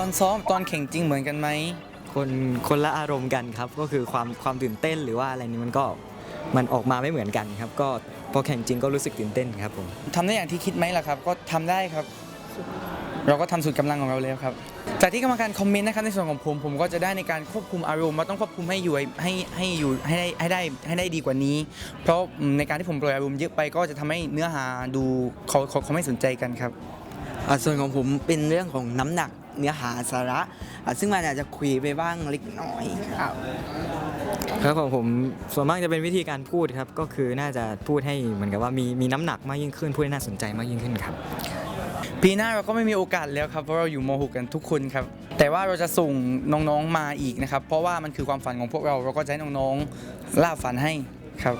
อนซ้อมตอนแข่งจริงเหมือนกันไหมคนคนละอารมณ์กันครับ ก็คือความความตื่นเต้นหรือว่าอะไรนี้มันก็มันออกมาไม่เหมือนกันครับ ก็พอแข่งจริงก็รู้สึกตื่นเต้นครับผมทำได้อย่างที่คิดไหมล่ะครับ ก็ทำได้ครับ เราก็ทำสุดกำลังของเราแล้วครับ จากที่กรรมการคอมเมนต์นะครับในส่วนของผมผมก็จะได้ในการควบคุมอารมณ์มาต้องควบคุมให้อยู่ให้ให้อยู่ให้ได้ให้ได้ให้ได้ดีกว่านี้ เพราะอืมในการที่ผมปล่อยอารมณ์เยอะไปก็จะทำให้เนื้อหาดูเขาเขาเขาไม่สนใจกันครับ อ่าส่วนของผมเป็นเรื่องของน้ำหนัก เนื้อหาสาระอ่าซึ่งมันอาจจะคุยไปบ้างเล็กน้อยครับ ครับของผมส่วนมากจะเป็นวิธีการพูดครับ ก็คือน่าจะพูดให้เหมือนกับว่ามีมีน้ำหนักมากยิ่งขึ้นพูดให้น่าสนใจมากยิ่งขึ้นครับ ปีหน้าเราก็ไม่มีโอกาสแล้วครับเพราะเราอยู่ม .6 กันทุกคนครับ แต่ว่าเราจะส่งน้องๆมาอีกนะครับ เพราะว่ามันคือความฝันของพวกเราเราก็จะให้น้องๆล่าฝันให้ครับ